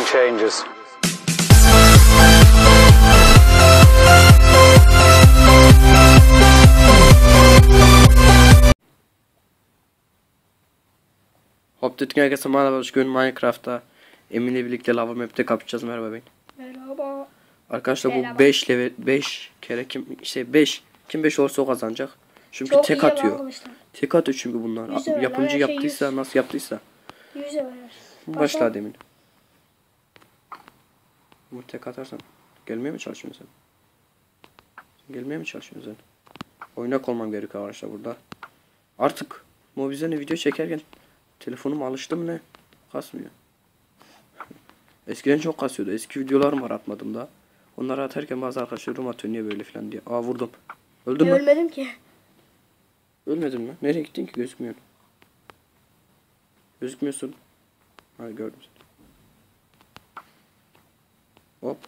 game changes. Hop dedik herkese merhaba hoş geldin Minecraft'ta Emin'le birlikte lava map'te kapışacağız merhaba bey. Merhaba. Arkadaşlar Merhaba. bu 5 level 5 kere kim işte 5 kim 5 olursa o kazanacak. Çünkü Çok tek atıyor. Tek atıyor çünkü bunlar. Yapımcı şey yaptıysa yüz. nasıl yaptıysa. Başla demin. Bu tek atarsan gelmeye mi çalışıyorsun sen? Sen Gelmeye mi çalışıyorsun sen? Oynak olmam gerekiyor arkadaşlar burada. Artık Mobizen'e video çekerken telefonum alıştı mı ne? Kasmıyor. Eskiden çok kasıyordu. Eski videolarım var atmadım da. Onları atarken bazı arkadaşlarım atıyor niye böyle falan diye. Aa vurdum. Öldün mü? Ölmedim ki. Ölmedin mi? Nereye gittin ki gözükmüyorsun? Gözükmüyorsun. Ha gördüm seni. Hop.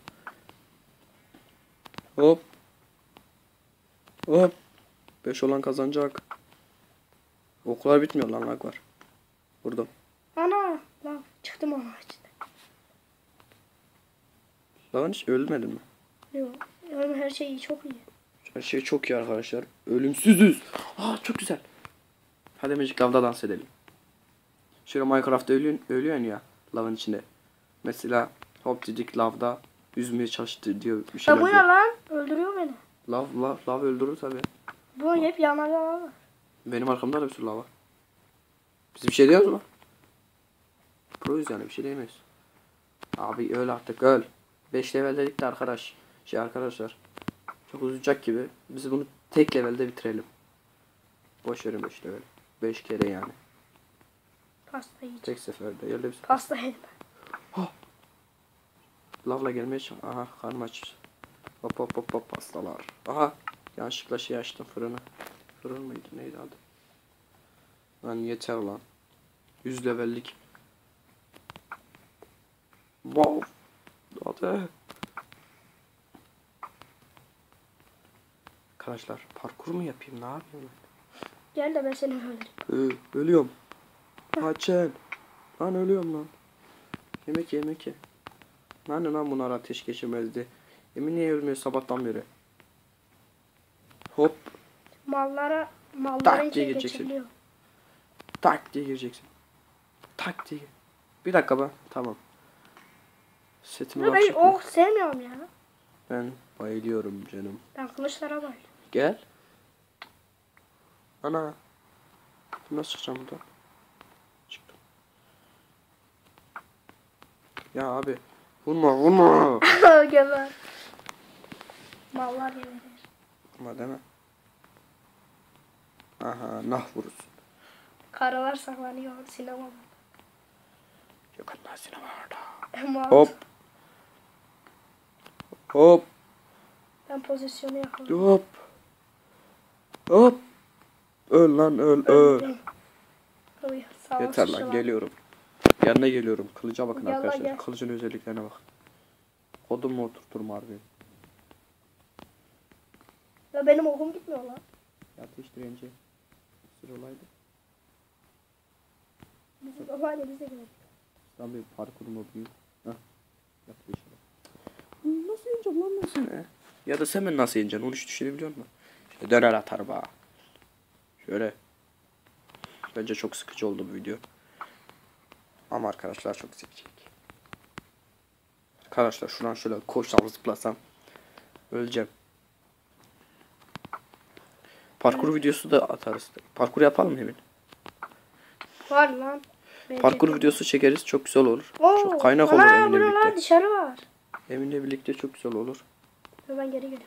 Hop. Hop. 5 olan kazanacak. Oklar bitmiyor lan lag var. Vurdum. Ana. Lan çıktım içinde. Lan hiç ölmedin mi? Yok. Yani her şey çok iyi. Her şey çok iyi arkadaşlar. Ölümsüzüz. Aa çok güzel. Hadi Magic Love'da dans edelim. Şöyle Minecraft'ta ölüyorsun, ölüyorsun ya lavın içinde. Mesela hop dedik lavda yüzmeye çalıştı diyor bir Ya şeyler bu ne diyor. lan? Öldürüyor beni. Lav, lav, lav öldürür tabi. Bu hep yanarda var. Benim arkamda da bir sürü lav var. Biz bir şey diyoruz mu? Proyuz yani bir şey diyemeyiz. Abi öl artık öl. 5 level dedik de arkadaş. Şey arkadaşlar. Çok uzayacak gibi. Biz bunu tek levelde bitirelim. Boş verin 5 level. 5 kere yani. Pasta yiyeceğim. Tek seferde. Yerde bir Pasta yedim. Lavla gelmeye çalış. Aha karnım aç. Hop hop hop hop pastalar. Aha yanlışlıkla şey açtım fırını. Fırın mıydı neydi adı? Lan yeter lan. 100 levellik. Wow. Hadi. Arkadaşlar parkur mu yapayım ne yapayım? Gel de ben seni öldüreyim. Ee, ölüyorum. Açın. Lan ölüyorum lan. Yemek ye, yemek ye. Hani lan bunlar ateş geçirmezdi. Emin niye ölmüyor sabahtan beri? Hop. Mallara malların Tak diye gireceksin. Tak diye gireceksin. Tak diye. Bir dakika be. Tamam. Setimi Ya ben ok sevmiyorum ya. Ben bayılıyorum canım. Ben kılıçlara bak. Gel. Ana. Nasıl çıkacağım buradan? Çıktım. Ya abi. Vurma vurma. Geber. Mallar geberir. Vurma deme. Aha nah vurursun. Karalar saklanıyor sinemada. Yok Allah seni var da. Mal. Hop. Hop. Ben pozisyonu yakaladım. Hop. Hop. Öl lan öl öl. Ol, Yeter lan an. geliyorum. Yanına geliyorum. Kılıca bakın Gel lan, arkadaşlar. gel. Kılıcın özelliklerine bak. Kodum mu oturturum harbi. Ya benim okum gitmiyor lan. Ateştirince sır olaydı. Bizim babaanne bize geldi. Sen bir parkur mu büyük? Hah. Yap bir şey. Nasıl yeneceğim lan ben seni? Ya da sen beni nasıl yeneceksin? Onu hiç düşünebiliyor musun? İşte döner atar ba. Şöyle. Bence çok sıkıcı oldu bu video. Ama arkadaşlar çok zevkli. Arkadaşlar şuradan şöyle koşsam zıplasam öleceğim. Parkur videosu da atarız. Parkur yapalım mı Emin? Var lan. Parkur videosu çekeriz. Çok güzel olur. Oo, çok kaynak olur Emin'le birlikte. dışarı var. Emin'le birlikte çok güzel olur. Ben geri geliyorum.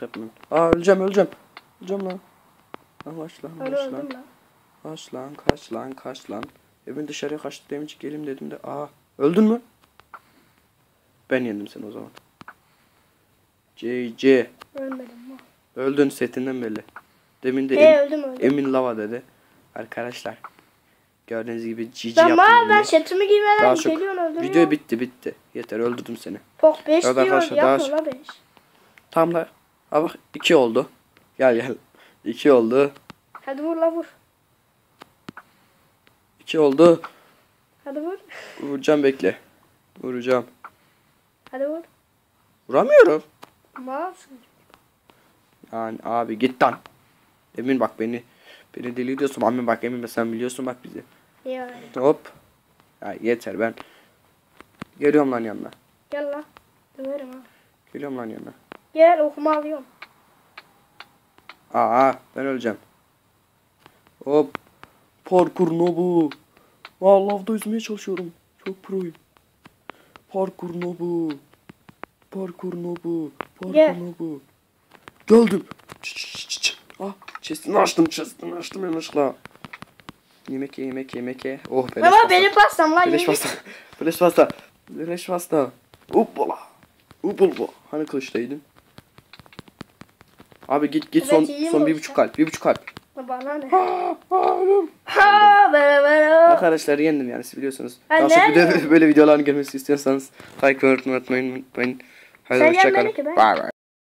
Hep mi? Aa öleceğim öleceğim. Öleceğim lan. Lan kaç lan kaç lan. Kaç lan kaç lan. Emin dışarıya kaçtı demiş gelim dedim de aa öldün mü? Ben yendim seni o zaman. CC Ölmedim lan. öldün setinden belli. Demin de He Em- öldüm öldüm. Emin lava dedi. Arkadaşlar gördüğünüz gibi GG Ben yaptım. mal ben bunu. şatımı Daha giymeden çok. geliyorsun öldürüyorsun. Video bitti bitti. Yeter öldürdüm seni. Pok 5 Evet diyor yapma la 5. Tam da ha bak 2 oldu. Gel gel. 2 oldu. Hadi vur la vur. 2 oldu. Hadi vur. Vuracağım bekle. Vuracağım. Hadi vur. Vuramıyorum. Malsın. Yani abi git lan. Emin bak beni. Beni deli ediyorsun. Emin bak Emin sen biliyorsun bak bizi. Ya. Hop. Ya yeter ben. Geliyorum lan yanına. Gel lan. Döverim ha. Geliyorum lan yanına. Gel okuma alıyorum. Aa ben öleceğim. Hop. Parkur nobu. Vallahi lavda yüzmeye çalışıyorum. Çok proyum. Parkur nobu. Parkur nobu. Parkur Gel. nobu. Geldim. Ç ç ç ç. Ah chest'ini açtım chest'ini açtım yanlışla. Yemek ye yemek ye yemek ye. Oh beleş Ama pasta. benim pastam lan. Beleş pasta. Beleş pasta. Beleş pasta. Uppala. Uppala. Hani kılıçtaydın? Abi git git Evet, son son bir buçuk kalp. Bir buçuk kalp. Bana ne? Böyle böyle. Arkadaşlar yendim yani siz biliyorsunuz. Ha, Daha çok video, böyle videoların gelmesi istiyorsanız like ve unutmayın. unutmayın. Hadi Sen hoşçakalın. Bye bye.